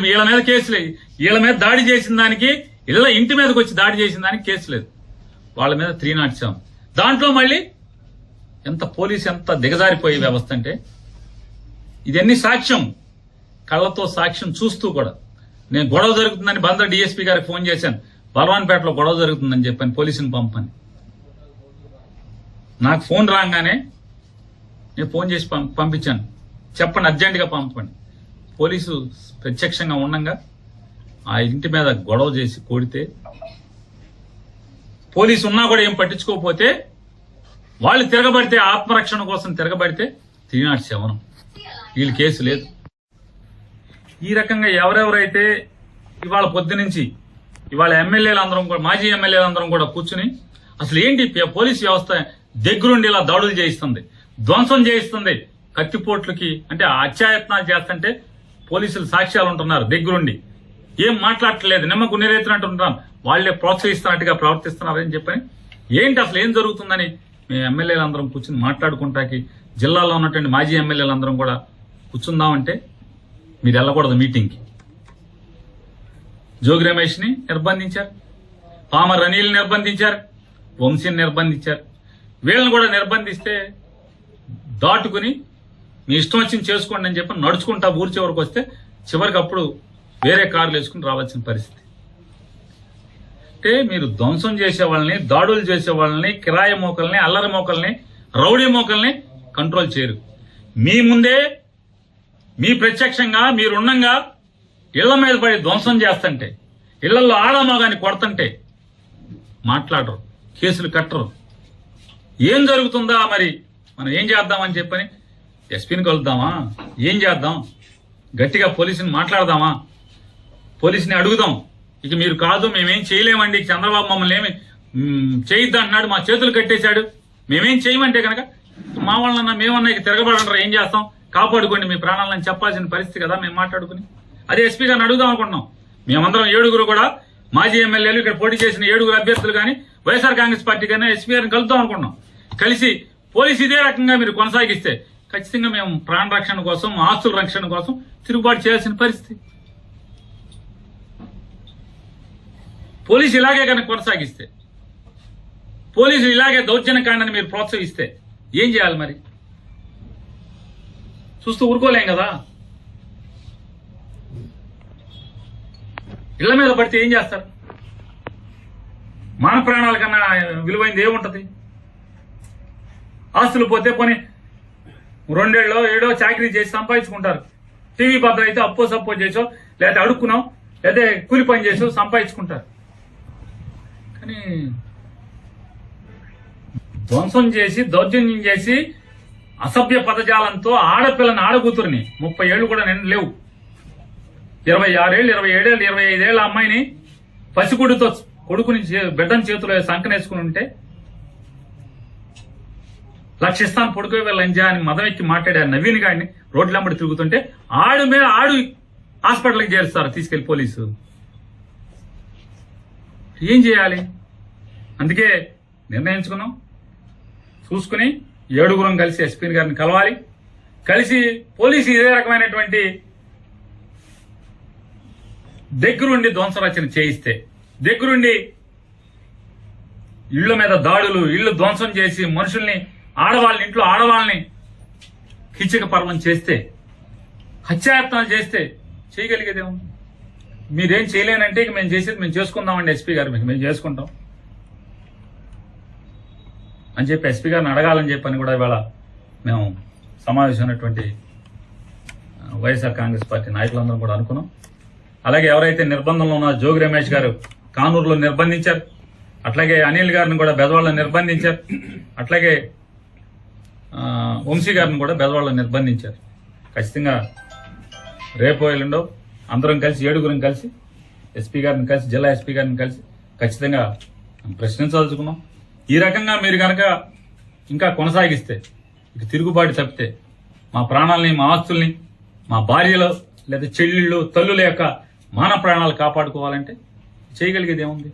వీళ్ళ మీద కేసులే వీళ్ళ మీద దాడి చేసిన దానికి ఇళ్ళ ఇంటి మీదకి వచ్చి దాడి చేసిన దానికి కేసు లేదు. వాళ్ళ మీద త్రీ నాట్ సెవెన్. దాంట్లో మళ్ళీ ఎంత పోలీసు ఎంత దిగజారిపోయే వ్యవస్థ అంటే ఇదన్నీ సాక్ష్యం? కళ్ళతో సాక్ష్యం చూస్తూ కూడా. నేను గొడవ జరుగుతుందని బందర్ డిఎస్పీ గారికి ఫోన్ చేశాను. బలవాన్పేటలో గొడవ జరుగుతుందని చెప్పాను పోలీసుని పంపని నాకు ఫోన్ రాగానే నేను ఫోన్ చేసి పంపించాను. చెప్పండి అర్జెంటుగా పంపండి పోలీసు ప్రత్యక్షంగా ఉండంగా ఆ ఇంటి మీద గొడవ చేసి కొడితే పోలీసు ఉన్నా కూడా ఏం పట్టించుకోకపోతే వాళ్ళు తిరగబడితే ఆత్మరక్షణ కోసం తిరగబడితే త్రీ నాట్ సెవెన్ వీళ్ళు కేసు లేదు. ఈ రకంగా ఎవరెవరైతే ఇవాళ పొద్దునుంచి ఇవాళ ఎమ్మెల్యేలందరం కూడా మాజీ ఎమ్మెల్యేలందరం కూడా కూర్చుని అసలు ఏంటి పోలీస్ వ్యవస్థ దగ్గరుండి ఇలా దాడులు చేయిస్తుంది ధ్వంసం చేయిస్తుంది కత్తిపోట్లకి అంటే అత్యాయత్నాలు చేస్తుంటే పోలీసులు సాక్ష్యాలు ఉంటున్నారు దగ్గరుండి. ఏం మాట్లాడట్లేదు నిమ్మకు నీరెత్తినట్టు ఉంటాం వాళ్ళే ప్రోత్సహిస్తున్నట్టుగా ప్రవర్తిస్తున్నారని చెప్పని ఏంటి అసలు ఏం జరుగుతుందని మేము ఎమ్మెల్యేలందరం కూర్చుని మాట్లాడుకుంటాకి జిల్లాలో ఉన్నటువంటి మాజీ ఎమ్మెల్యేలందరం కూడా కూర్చుందామంటే మీరు వెళ్ళకూడదు మీటింగ్కి. జోగి రమేష్ని నిర్బంధించారు పామర్ రనీల్ని నిర్బంధించారు వంశీని నిర్బంధించారు. వీళ్ళని కూడా నిర్బంధిస్తే దాటుకుని మీ ఇష్టం వచ్చింది చేసుకోండి అని చెప్పి నడుచుకుంటా ఊరి చివరికి వస్తే చివరికి అప్పుడు వేరే కార్లు వేసుకుని రావాల్సిన పరిస్థితి. అంటే మీరు ధ్వంసం చేసే వాళ్ళని దాడులు చేసే వాళ్ళని కిరాయి మోకల్ని అల్లరి మోకల్ని రౌడీ మోకల్ని కంట్రోల్ చేయరు. మీ ముందే మీ ప్రత్యక్షంగా మీరున్నంగా ఇళ్ళ మీద పడి ధ్వంసం చేస్తుంటే ఇళ్ళలో ఆడమగాని కొడుతుంటే మాట్లాడరు కేసులు కట్టరు. ఏం జరుగుతుందా మరి? మనం ఏం చేద్దామని చెప్పని ఎస్పీని కలుద్దామా? ఏం చేద్దాం? గట్టిగా పోలీసుని మాట్లాడదామా? పోలీసుని అడుగుదాం. ఇక మీరు కాదు మేమేం చేయలేమండి. చంద్రబాబు మమ్మల్ని ఏమి మ్, చేయొద్దు మా చేతులు కట్టేశాడు. మేమేం చేయమంటే కనుక మా వాళ్ళన్నా మేమన్నా ఇక తిరగబడంటారా ఏం చేస్తాం? కాపాడుకోండి. మీ ప్రాణాలను చెప్పాల్సిన పరిస్థితి కదా మేము మాట్లాడుకుని. అదే ఎస్పీ గారిని అడుగుదాం అనుకుంటున్నాం. మేమందరం ఏడుగురు కూడా మాజీ ఎమ్మెల్యేలు ఇక్కడ పోటీ చేసిన ఏడుగురు అభ్యర్థులు కానీ వైఎస్ఆర్ కాంగ్రెస్ పార్టీ కానీ ఎస్పీ గారిని కలుద్దాం అనుకుంటున్నాం. కలిసి పోలీసు ఇదే రకంగా మీరు కొనసాగిస్తే ఖచ్చితంగా మేము ప్రాణ రక్షణ కోసం ఆస్తుల రక్షణ కోసం తిరుగుబాటు చేయాల్సిన పరిస్థితి. పోలీసు ఇలాగే కనుక కొనసాగిస్తే పోలీసులు ఇలాగే దౌర్జన్యకాండని మీరు ప్రోత్సహిస్తే ఏం చేయాలి మరి? చూస్తూ ఊరుకోలేం కదా? ఇళ్ళ మీద పడితే ఏం చేస్తారు? మన ప్రాణాల కన్నా విలువైంది ఏముంటది? ఆస్తులు పోతే పోనీ రెండేళ్ళలో ఏడో చాకరీ చేసి సంపాదించుకుంటారు. టీవీ పద్ధతి అయితే అప్పో సప్పో చేసో లేదా అడుక్కున్నాం లేదా కూలి పని చేసో సంపాదించుకుంటారు. కానీ ధ్వంసం చేసి దౌర్జన్యం చేసి అసభ్య పదజాలంతో ఆడపిల్లని ఆడకూతురిని ముప్పై ఏళ్ళు కూడా నేను లేవు. ఇరవై ఆరేళ్ళు ఇరవై ఏడేళ్ళు ఇరవై ఐదేళ్ళ అమ్మాయిని పసిగుడితో కొడుకుని బిడ్డని చేతిలో సంకనేసుకుని ఉంటే లక్షిస్తాం పొడుకు లంజా అని మదం ఎక్కి మాట్లాడారు నవీన్ గాడిని. రోడ్లమ్మడి తిరుగుతుంటే ఆడు మీద ఆడు హాస్పిటల్కి చేరుస్తారు తీసుకెళ్ళి పోలీసు. ఏం చేయాలి? అందుకే నిర్ణయించుకున్నాం. చూసుకుని ఏడుగురం కలిసి ఎస్పీ గారిని కలవాలి. కలిసి పోలీసు ఇదే రకమైనటువంటి దగ్గరుండి ధ్వంసరచన చేయిస్తే దగ్గరుండి ఇళ్ళ మీద దాడులు ఇళ్ళు ధ్వంసం చేసి మనుషుల్ని ఆడవాళ్ళని ఇంట్లో ఆడవాళ్ళని కిచక పర్వం చేస్తే హత్యాయత్నాలు చేస్తే చేయగలిగేదేమో మీరేం చేయలేనంటే ఇక మేము చేసేది మేము చేసుకుందామండి ఎస్పీ గారు మీకు మేము చేసుకుంటాం. అని చెప్పి ఎస్పీ గారిని అడగాలని చెప్పని కూడా ఇవాళ మేము సమావేశమైనటువంటి వైఎస్ఆర్ కాంగ్రెస్ పార్టీ నాయకులందరం కూడా అనుకున్నాం. అలాగే ఎవరైతే నిర్బంధంలో ఉన్న జోగి రమేష్ గారు కానూరులో నిర్బంధించారు. అట్లాగే అనిల్ గారిని కూడా బెదవాళ్ళని నిర్బంధించారు. అట్లాగే వంశీ గారిని కూడా బెదవాళ్ళని నిర్బంధించారు. ఖచ్చితంగా రేపు ఎల్లుండో అందరం కలిసి ఏడుగురం కలిసి ఎస్పీ గారిని కలిసి జిల్లా ఎస్పీ గారిని కలిసి ఖచ్చితంగా ప్రశ్నించదలుచుకున్నాం. ఈ రకంగా మీరు కనుక ఇంకా కొనసాగిస్తే ఇక తిరుగుబాటు తప్పితే మా ప్రాణాలని మా ఆస్తుల్ని మా భార్యలు లేదా చెల్లెళ్ళు తల్లుల యొక్క మాన ప్రాణాలు కాపాడుకోవాలంటే చేయగలిగేది ఏముంది?